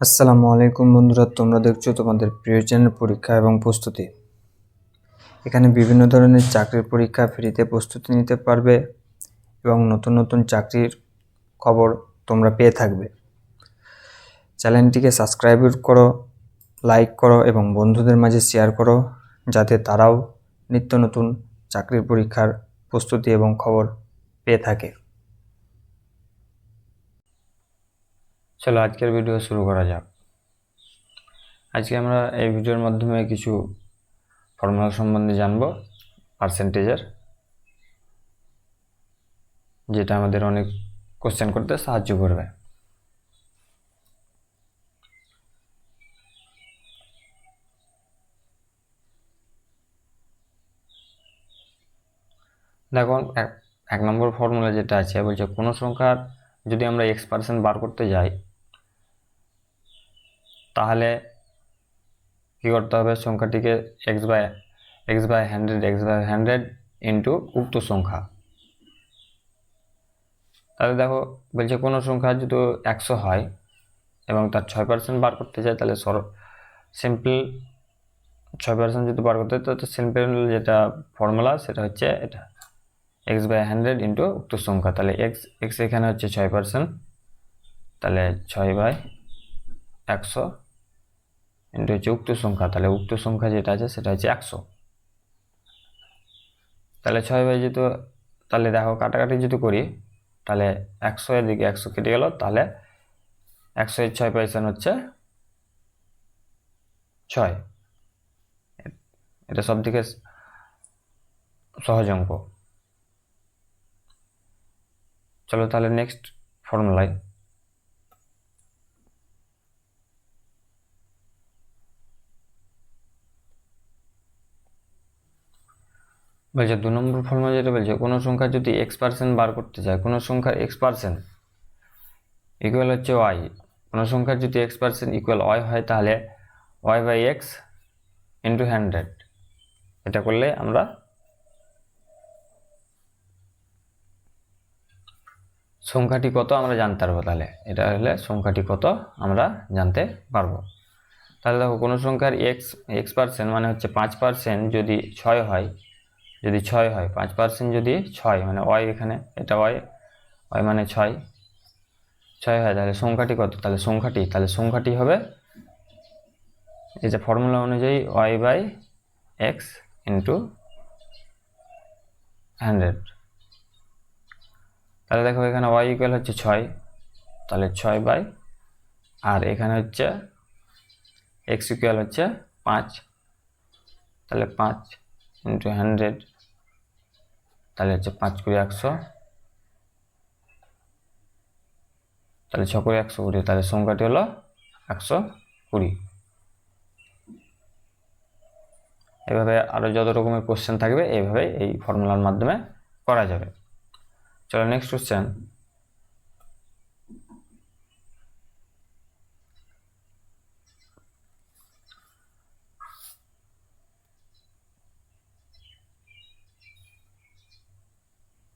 আসসালামু আলাইকুম বন্ধুরা, তোমরা দেখছ তোমাদের প্রিয় চ্যানেল পরীক্ষা এবং প্রস্তুতি। এখানে বিভিন্ন ধরনের চাকরির পরীক্ষা ফ্রিতে প্রস্তুতি নিতে পারবে এবং নতুন নতুন চাকরির খবর তোমরা পেয়ে থাকবে। চ্যানেলটিকে সাবস্ক্রাইব করো লাইক করো এবং বন্ধুদের মাঝে শেয়ার করো, যাতে তারাও নিত্য নতুন চাকরির পরীক্ষার প্রস্তুতি এবং খবর পেয়ে থাকে। চলো আজকের ভিডিও শুরু করা যাক। আজকে আমরা এই ভিডিওর মাধ্যমে কিছু ফর্মুলা সম্বন্ধে জানব পার্সেন্টেজের যেটা আমাদের অনেক কোশ্চেন করতে সাহায্য করবে। দেখো এক এক নম্বর ফর্মুলা যেটা আছে, বলছে কোনো সংখ্যার যদি আমরা এক্স পার্সেন্ট বার করতে যাই, তাহলে কী করতে হবে? সংখ্যাটিকে x by x by hundred x by hundred into উক্ত সংখ্যা। তাহলে দেখো, বলছে কোনো সংখ্যা যদি একশো হয় এবং তার ছয় পার্সেন্ট বার করতে চাই তাহলে সর সিম্পল ছয় পার্সেন্ট যদি বার করতে তো সিম্পল যেটা ফর্মুলা সেটা হচ্ছে এটা। এক্স বাই হান্ড্রেড ইন্টু উক্ত সংখ্যা। তাহলে এক্স এক্স এখানে হচ্ছে ছয় পার্সেন্ট তাহলে ছয় বাই একশো ইন্টু হচ্ছে উক্ত সংখ্যা। তাহলে উক্ত সংখ্যা যেটা আছে সেটা হচ্ছে একশো। তাহলে ছয় বাই যেহেতু, তাহলে দেখো কাটাকাটি যদি করি, তাহলে একশো এর দিকে একশো কেটে গেল, তাহলে একশো এর ছয় পার্সেন্ট হচ্ছে ছয়। এটা সব থেকে সহজ অঙ্ক। চলো তাহলে নেক্সট ফর্মুলায় বলছে, দু নম্বর ফর্মুলা যেটা বলছে, কোনো সংখ্যা যদি এক্স পার্সেন্ট বার করতে চায়, কোনো সংখ্যার এক্স পার্সেন্ট ইকুয়াল হচ্ছে ওয়াই কোনো সংখ্যার যদি এক্স পার্সেন্ট ইকুয়াল ওয়াই হয়, তাহলে y by x into hundred এটা করলে আমরা সংখ্যাটি কত আমরা জানতে পারব তাহলে? এটা হলে সংখ্যাটি কত আমরা জানতে পারব। তাহলে দেখো, কোনো সংখ্যার এক্স এক্স পার্সেন্ট মানে হচ্ছে পাঁচ পার্সেন্ট যদি ছয় হয়, যদি ছয় হয়, পাঁচ পার্সেন্ট যদি ছয় মানে ওয়াই এখানে, এটা ওয়াই ওয়াই মানে ছয় ছয় হয়, তাহলে সংখ্যাটি কত? তাহলে সংখ্যাটি তাহলে সংখ্যাটি হবে এই যে ফর্মুলা অনুযায়ী y by x into hundred তাহলে দেখো এখানে ওয়াই ইকুয়াল হচ্ছে ছয়। তাহলে ছয় বাই আর এখানে হচ্ছে এক্স ইকুয়াল হচ্ছে পাঁচ। তাহলে পাঁচ ইন্টু হান্ড্রেড তাহলে হচ্ছে পাঁচ কুড়ি একশো। তাহলে ছ কুড়ি একশো কুড়ি, তাহলে সংখ্যাটি হলো একশো কুড়ি। এভাবে আরও যত রকমের কোশ্চেন থাকবে এইভাবে এই ফর্মুলার মাধ্যমে করা যাবে। চলো নেক্সট কোশ্চেন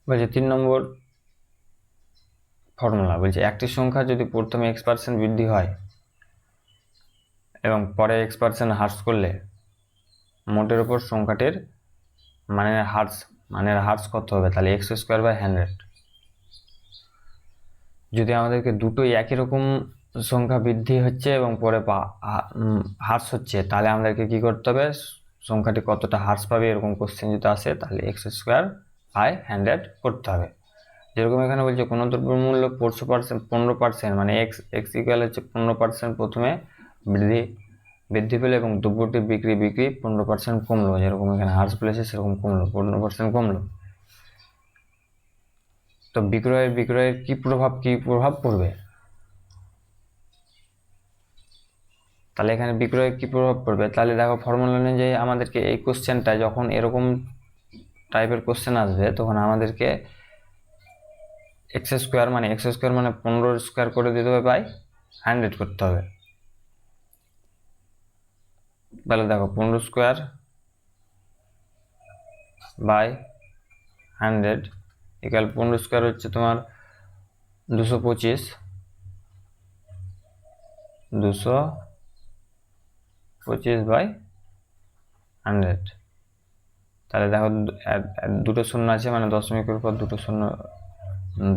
বলছে তিন নম্বর ফর্মুলা বলছে, একটি সংখ্যা যদি প্রথমে এক্স পার্সেন্ট বৃদ্ধি হয় এবং পরে এক্স পার্সেন্ট হ্রাস করলে মোটের ওপর সংখ্যাটির মানের হার্স মানের হার্স কত হবে? তাহলে এক্স স্কোয়ার বাই হান্ড্রেড যদি আমাদেরকে দুটোই একই রকম সংখ্যা বৃদ্ধি হচ্ছে এবং পরে হ্রাস হচ্ছে, তাহলে আমাদেরকে কি করতে হবে? সংখ্যাটি কতটা হ্রাস পাবে এরকম কোশ্চেন যদি আসে, তাহলে এক্স স্কোয়ার বাই হান্ড্রেড করতে হবে। যেরকম এখানে বলছে কোনো দ্রব্যমূল্য পনেরো পার্সেন্ট পনেরো পার্সেন্ট মানে এক্স এক্স ইকুয়াল হচ্ছে পনেরো পার্সেন্ট প্রথমে, বৃদ্ধি বৃদ্ধি পেল এবং দ্রব্যটি বিক্রি বিক্রি পনেরো পার্সেন্ট কমলো। যেরকম এখানে হার্স প্লেসে সেরকম কমলো, পনেরো পার্সেন্ট কমলো। তো বিক্রয়ের বিক্রয়ের কি প্রভাব কি প্রভাব পড়বে? তাহলে এখানে বিক্রয়ের কি প্রভাব পড়বে? তাহলে দেখো ফর্মুলা অনুযায়ী আমাদেরকে এই কোশ্চেনটা যখন এরকম টাইপের কোশ্চেন আসবে, তখন আমাদেরকে এক্স স্কোয়ার মানে এক্স স্কোয়ার মানে পনেরো স্কোয়ার করে দিতে হবে বাই হান্ড্রেড করতে হবে। তাহলে দেখো পনেরো স্কোয়ার বাই হান্ড্রেড একাল পনেরো স্কোয়ার হচ্ছে তোমার দুশো পঁচিশ দুশো পঁচিশ বাই হান্ড্রেড। তাহলে দেখো দুটো শূন্য আছে মানে দশমিকের পর দুটো শূন্য,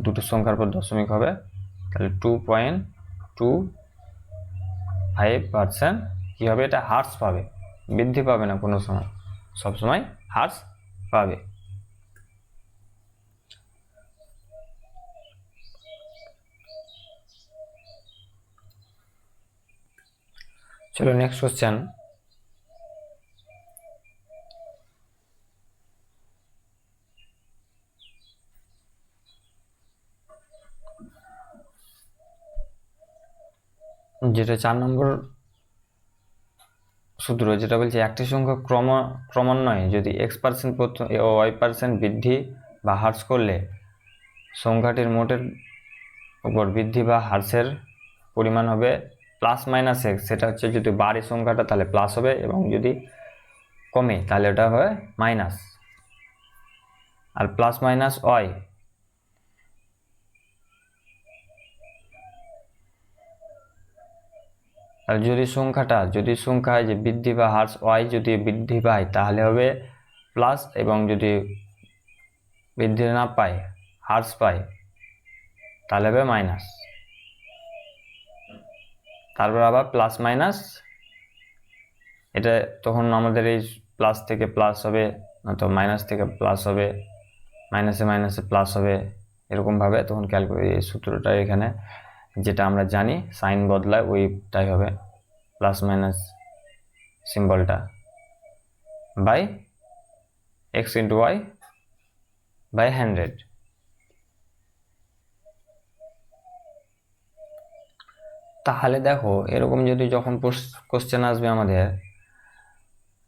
দুটো সংখ্যার পর দশমিক হবে। তাহলে two point two five percent কী হবে এটা হার্স পাবে? বৃদ্ধি পাবে না কোনো সময়। সব সময় হার্স পাবে। চলো নেক্সট কোশ্চেন যেটা চার নম্বর সূত্র যেটা বলছে, একটি সংখ্যা ক্রম, ক্রমান্বয়ে যদি এক্স পার্সেন্ট প্রথম ও ওয়াই পার্সেন্ট বৃদ্ধি বা হ্রাস করলে, সংখ্যাটির মোটের উপর বৃদ্ধি বা হ্রাসের পরিমাণ হবে প্লাস মাইনাস এক্স সেটা হচ্ছে যদি বাড়ে সংখ্যাটা, তাহলে প্লাস হবে এবং যদি কমে, তাহলে ওটা হবে মাইনাস আর প্লাস মাইনাস ওয়াই আর যদি সংখ্যাটা, যদি সংখ্যায় যে বৃদ্ধি বা হার্স ওয়াই যদি বৃদ্ধি পায়, তাহলে হবে প্লাস এবং যদি বৃদ্ধি না পায়, হার্স পায়, তাহলে হবে মাইনাস তারপর আবার প্লাস মাইনাস এটা তখন আমাদের এই প্লাস থেকে প্লাস হবে, নয়তো মাইনাস থেকে প্লাস হবে মাইনাসে মাইনাসে প্লাস হবে, এরকমভাবে তখন ক্যালকুলেট এই সূত্রটা এখানে যেটা আমরা জানি, সাইন বদলায় ওইটাই হবে plus minus সিম্বলটা by x into y by hundred তাহলে দেখো, এরকম যদি যখন কোশ্চেন আসবে আমাদের,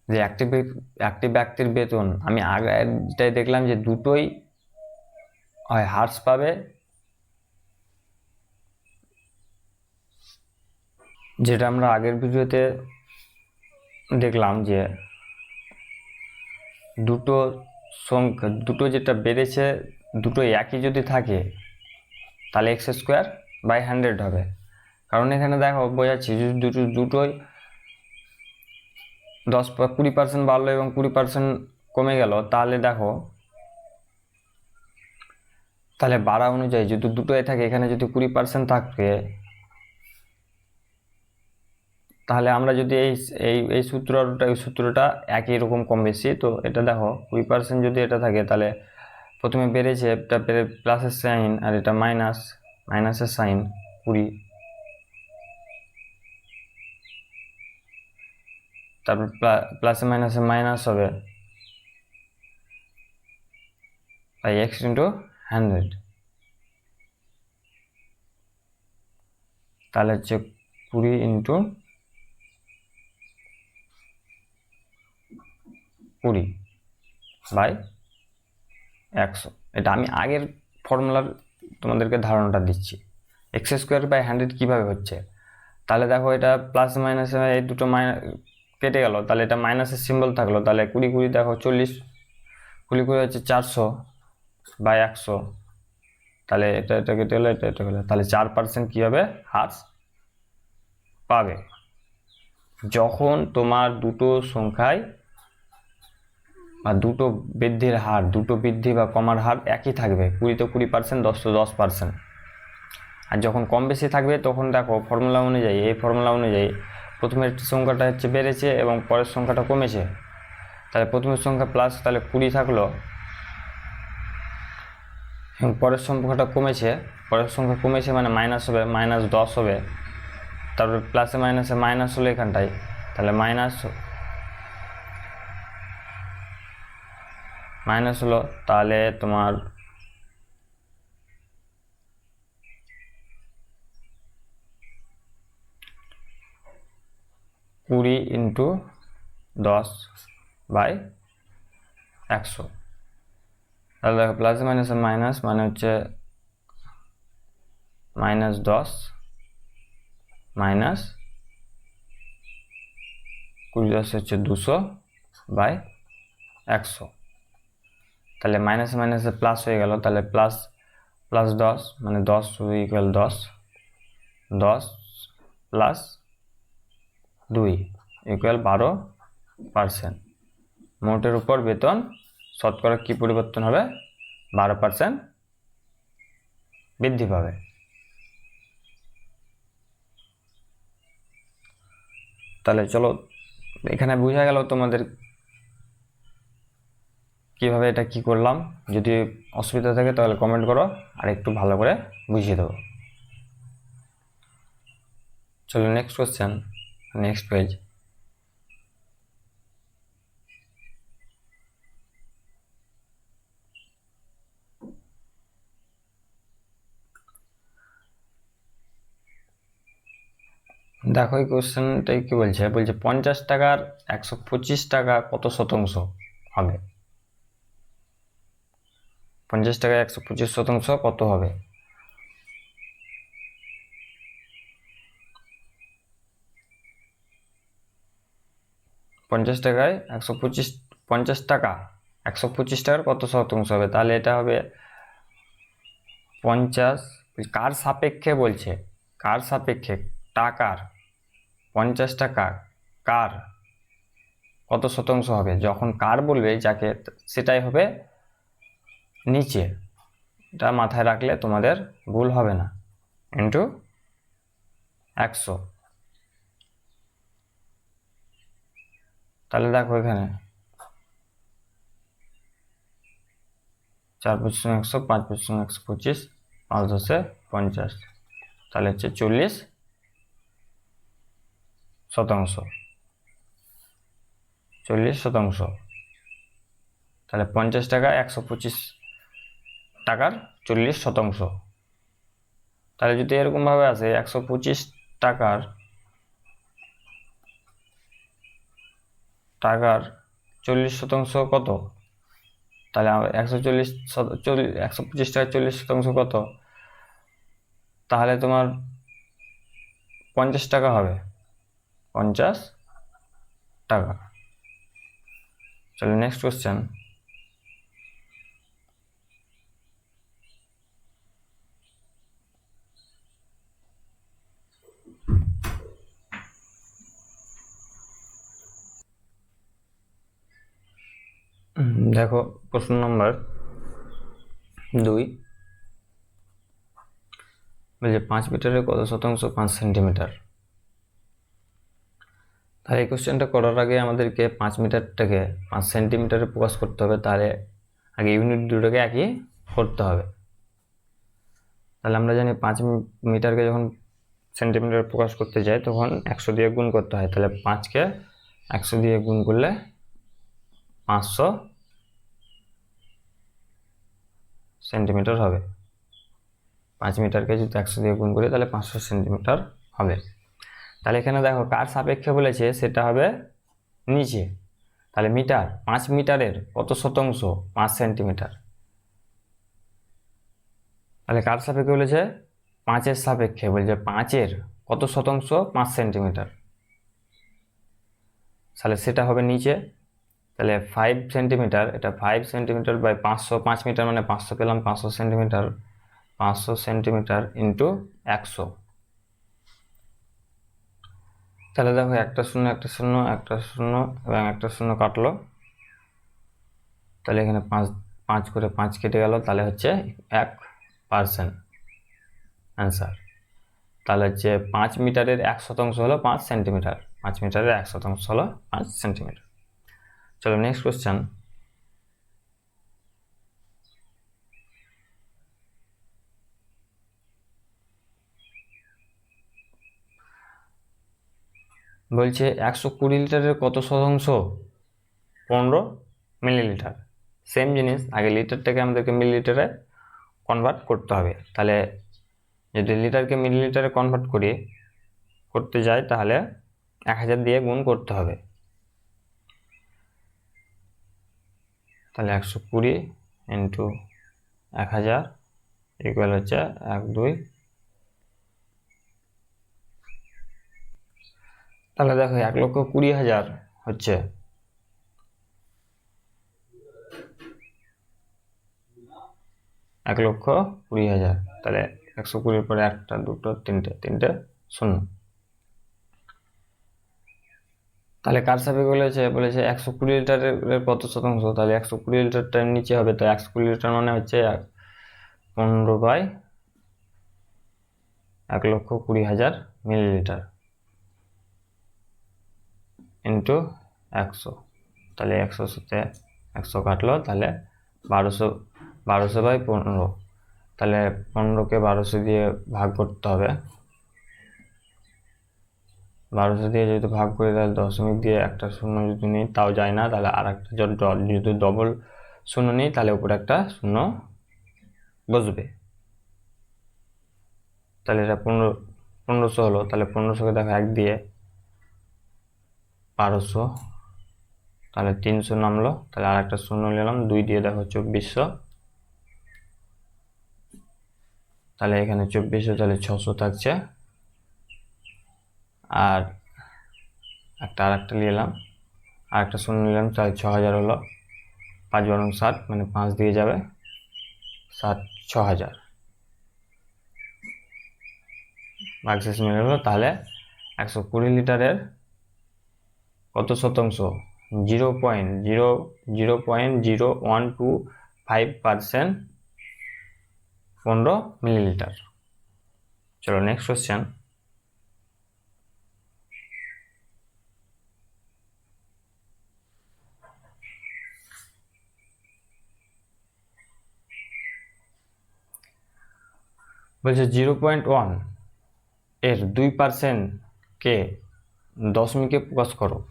যে ব্যক- একটি ব্যক্তির বেতন, আমি আগে যেটাই দেখলাম যে দুটোই হয় হার্স পাবে যেটা আমরা আগের ভিডিওতে দেখলাম যে দুটো সংখ্যা, দুটো যেটা বেড়েছে, দুটো একই যদি থাকে, তাহলে এক্স স্কোয়ার বাই হান্ড্রেড হবে। কারণ এখানে দেখো, বোঝাচ্ছি যদি দুটো, দুটোই দশ কুড়ি পার্সেন্ট বাড়লো এবং কুড়ি পার্সেন্ট কমে গেল। তাহলে দেখো, তাহলে বাড়া অনুযায়ী যদি দুটোই থাকে, এখানে যদি কুড়ি পার্সেন্ট থাকে তাহলে আমরা যদি এই এই এই সূত্রটা এই সূত্রটা একই রকম কম বেশি, তো এটা দেখো, কুড়ি পার্সেন্ট যদি এটা থাকে, তাহলে প্রথমে বেড়েছে এটা বেড়ে প্লাসের সাইন আর এটা মাইনাস মাইনাসের সাইন কুড়ি। তারপর প্লাসে মাইনাসে মাইনাস হবে বাই এক্স ইন্টু হান্ড্রেড তাহলে হচ্ছে কুড়ি ইন্টু কুড়ি বাই একশো। এটা আমি আগের ফর্মুলার তোমাদেরকে ধারণাটা দিচ্ছি। এক্স স্কোয়ার বাই হান্ড্রেড কীভাবে হচ্ছে? তাহলে দেখো এটা প্লাস মাইনাসে এই দুটো মাইনাস কেটে গেল, তাহলে এটা মাইনাসের সিম্বল থাকল, তাহলে কুড়ি কুড়ি দেখো চল্লিশ, কুড়ি কুড়ি হচ্ছে চারশো বাই একশো। তাহলে এটা এটা কেটে গেলো, এটা এটা গেলো, তাহলে চার পার্সেন্ট কী হবে হ্রাস পাবে। যখন তোমার দুটো সংখ্যায় বা দুটো বৃদ্ধির হার, দুটো বৃদ্ধি বা কমার হার একই থাকবে কুড়িতে কুড়ি পার্সেন্ট দশ তো দশ পার্সেন্ট আর যখন কম বেশি থাকবে, তখন দেখো ফর্মুলা অনুযায়ী, এই ফর্মুলা অনুযায়ী প্রথমের সংখ্যাটা হচ্ছে বেড়েছে এবং পরের সংখ্যাটা কমেছে। তাহলে প্রথমের সংখ্যা প্লাস তাহলে কুড়ি থাকল। এবং পরের সংখ্যাটা কমেছে, পরের সংখ্যা কমেছে মানে মাইনাস হবে মাইনাস দশ হবে। তারপরে প্লাসে মাইনাসে মাইনাস হলো এখানটায়। তাহলে মাইনাস মাইনাস হলো, তাহলে তোমার কুড়ি ইন্টু দশ বাই একশো। তাহলে দেখো প্লাস মাইনাসে মাইনাস মানে হচ্ছে মাইনাস দশ মাইনাস কুড়ি দশ হচ্ছে দুশো বাই একশো। তাহলে মাইনাস মাইনাসে প্লাস হয়ে গেল, তাহলে প্লাস প্লাস দশ মানে দশ ইকুয়াল দশ দশ প্লাস দুই ইকুয়াল বারো পার্সেন্ট মোটের উপর বেতন শতকরা কী পরিবর্তন হবে? বারো পার্সেন্ট বৃদ্ধি পাবে। তাহলে চলো, এখানে বোঝা গেল তোমাদের কীভাবে এটা কি করলাম, যদি অসুবিধা থাকে তাহলে কমেন্ট করো, আর একটু ভালো করে বুঝিয়ে দেবো। চলো নেক্সট কোশ্চেন নেক্সট পেজ দেখো এই কোশ্চেনটাই কি বলছে? বলছে পঞ্চাশ টাকার একশো পঁচিশ টাকা কত শতাংশ হবে? পঞ্চাশ টাকা একশো পঁচিশ শতাংশ কত হবে? পঞ্চাশ টাকায় একশো পঁচিশ, পঞ্চাশ টাকা, একশো পঁচিশ টাকার কত শতাংশ হবে? তাহলে এটা হবে পঞ্চাশ, কার সাপেক্ষে বলছে? কার সাপেক্ষে? টাকার। পঞ্চাশ টাকা, কার? কত শতাংশ হবে? যখন কার বলবে যাকে, সেটাই হবে নিচে। এটা মাথায় রাখলে তোমাদের ভুল হবে না। ইন্টু একশো। তাহলে দেখো এখানে। চার পঁচিশ একশো, পাঁচ পঁচিশ একশো পঁচিশ, পাঁচ দশে পঞ্চাশ। তাহলে হচ্ছে চল্লিশ শতাংশ। চল্লিশ শতাংশ। তাহলে পঞ্চাশ টাকা একশো পঁচিশ টাকার চল্লিশ শতাংশ। তাহলে যদি এরকমভাবে আসে একশো পঁচিশ টাকার টাকার চল্লিশ শতাংশ কত? তাহলে একশো চল্লিশ চল্লিশ একশো পঁচিশ টাকার চল্লিশ শতাংশ কত? তাহলে তোমার পঞ্চাশ টাকা হবে। পঞ্চাশ টাকা। চলো নেক্সট কোশ্চেন দেখো প্রশ্ন নম্বর দুই। বলছে পাঁচ মিটারের কত শতাংশ পাঁচ সেন্টিমিটার? তাহলে এই কোশ্চেনটা করার আগে আমাদেরকে পাঁচ মিটারটাকে পাঁচ সেন্টিমিটারে প্রকাশ করতে হবে, তাহলে আগে ইউনিট দুটোকে একই করতে হবে। তাহলে আমরা জানি পাঁচ মিটারকে যখন সেন্টিমিটার প্রকাশ করতে যাই, তখন একশো দিয়ে গুণ করতে হয়। তাহলে পাঁচকে একশো দিয়ে গুণ করলে পাঁচশো সেন্টিমিটার হবে। পাঁচ মিটারকে যদি একশো দিয়ে গুণ করি, তাহলে পাঁচশো সেন্টিমিটার হবে। তাহলে এখানে দেখো, কার সাপেক্ষে বলেছে, সেটা হবে নিচে। তাহলে মিটার, পাঁচ মিটারের কত শতাংশ? পাঁচ সেন্টিমিটার। তাহলে কার সাপেক্ষে বলেছে? পাঁচের সাপেক্ষে বলছে। পাঁচের কত শতাংশ? পাঁচ সেন্টিমিটার। তাহলে সেটা হবে নিচে। তাহলে ফাইভ সেন্টিমিটার এটা ফাইভ সেন্টিমিটার বাই পাঁচশো, পাঁচ মিটার মানে পাঁচশো পেলাম, পাঁচশো সেন্টিমিটার পাঁচশো সেন্টিমিটার ইন্টু একশো। তাহলে দেখো একটা শূন্য একটা শূন্য একটা শূন্য, এবং একটা শূন্য কাটলো। তাহলে এখানে পাঁচ পাঁচ করে পাঁচ কেটে গেল, তাহলে হচ্ছে এক পার্সেন্ট অ্যান্সার তাহলে হচ্ছে পাঁচ মিটারের এক শতাংশ হলো পাঁচ সেন্টিমিটার পাঁচ মিটারের এক শতাংশ হলো পাঁচ সেন্টিমিটার চলো নেক্সট কোশ্চেন বলছে, একশো কুড়ি লিটারের কত শতাংশ? পনেরো মিলিলিটার। সেম জিনিস, আগে লিটারটাকে আমাদেরকে মিলিলিটারে কনভার্ট করতে হবে। তাহলে যদি লিটারকে মিলিলিটারে কনভার্ট করি, করতে যাই, তাহলে এক হাজার দিয়ে গুণ করতে হবে। তাহলে একশো কুড়ি ইন্টু এক হাজার ইকুয়াল হচ্ছে এক দুই। তাহলে দেখো এক লক্ষ কুড়ি হাজার হচ্ছে। এক লক্ষ কুড়ি হাজার। তাহলে একশো কুড়ির পরে একটা, দুটো, তিনটে তিনটে, শূন্য। তাহলে কার সাপেক্ষে বলেছে? বলেছে একশো কুড়ি লিটারের কত শতাংশ? তাহলে একশো কুড়ি লিটারটার নিচে হবে, তো একশো কুড়ি লিটার মানে হচ্ছে পনেরো বাই এক লক্ষ কুড়ি হাজার মিলিলিটার ইন্টু একশো। তাহলে একশোর সাথে একশো কাটলো, তাহলে বারোশো বারোশো বাই পনেরো। তাহলে পনেরোকে বারোশো দিয়ে ভাগ করতে হবে। বারোশো দিয়ে যদি ভাগ করি, তাহলে দশমিক দিয়ে একটা শূন্য যদি নিই, তাও যায় না। তাহলে আর একটা যদি ডবল শূন্য নিই, তাহলে উপরে একটা শূন্য বসবে। তাহলে এটা পনেরো, পনেরোশো হলো। তাহলে পনেরোশোকে দেখো এক দিয়ে বারোশো, তাহলে তিনশো নামলো। তাহলে আর একটা শূন্য নিলাম, দুই দিয়ে দেখো চব্বিশশো। তাহলে এখানে চব্বিশশো, তাহলে ছশো থাকছে। আর একটা আর একটা নিলাম আর একটা শূন্য নিলাম তাহলে ছ হাজার হলো। পাঁচ বরং ষাট মানে পাঁচ দিয়ে যাবে। ষাট ছ হাজার ভাগশেষ মিলে হলো তাহলে একশো কুড়ি লিটারের কত শতাংশ? Zero point zero zero point zero one two five percent পনেরো মিলিলিটার। চলো নেক্সট কোশ্চেন বলছে জিরো পয়েন্ট ওয়ানের দুই পার্সেন্টকে দশমিকে প্রকাশ করো।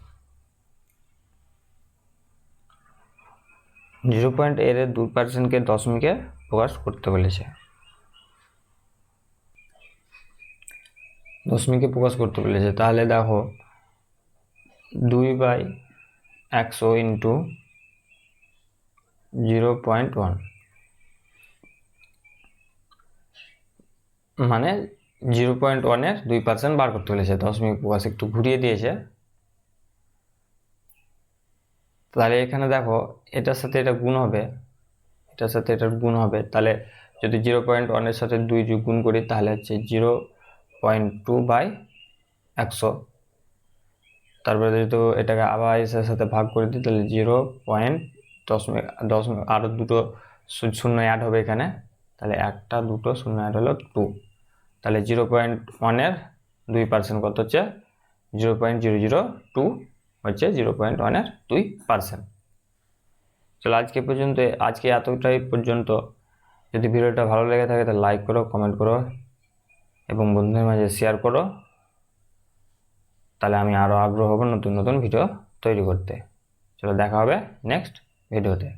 জিরো পয়েন্ট এর দুই পার্সেন্টকে দশমিকে প্রকাশ করতে বলেছে। দশমিকে প্রকাশ করতে বলেছে। তাহলে দেখো, দুই বাই একশো ইন্টু জিরো পয়েন্ট ওয়ান। মানে জিরো পয়েন্ট ওয়ানের দুই পার্সেন্ট বার করতে বলেছে দশমিক প্রকাশ একটু ঘুরিয়ে দিয়েছে। তাহলে এখানে দেখো, এটার সাথে এটা গুণ হবে, এটার সাথে এটার গুণ হবে। তাহলে যদি জিরো পয়েন্ট ওয়ানের সাথে দুই যোগ গুণ করি, তাহলে হচ্ছে জিরো পয়েন্ট টু বাই একশো। তারপরে যদি এটাকে আবার এসের সাথে ভাগ করে দিই, তাহলে জিরো পয়েন্ট দশমিক দশমিক আরও দুটো শূন্য অ্যাড হবে এখানে। তাহলে একটা, দুটো, শূন্য অ্যাড হলো টু তাহলে জিরো পয়েন্ট ওয়ানের দুই পার্সেন্ট কত হচ্ছে? Zero point zero zero two হচ্ছে জিরো পয়েন্ট ওয়ানের দুই পার্সেন্ট। চলো আজকে পর্যন্ত, আজকে এতটাই পর্যন্ত। যদি ভিডিওটা ভালো লেগে থাকে তাহলে লাইক করো কমেন্ট করো এবং বন্ধুদের মাঝে শেয়ার করো। তাহলে আমি আরও আগ্রহ হব নতুন নতুন ভিডিও তৈরি করতে। চলো দেখা হবে নেক্সট ভিডিওতে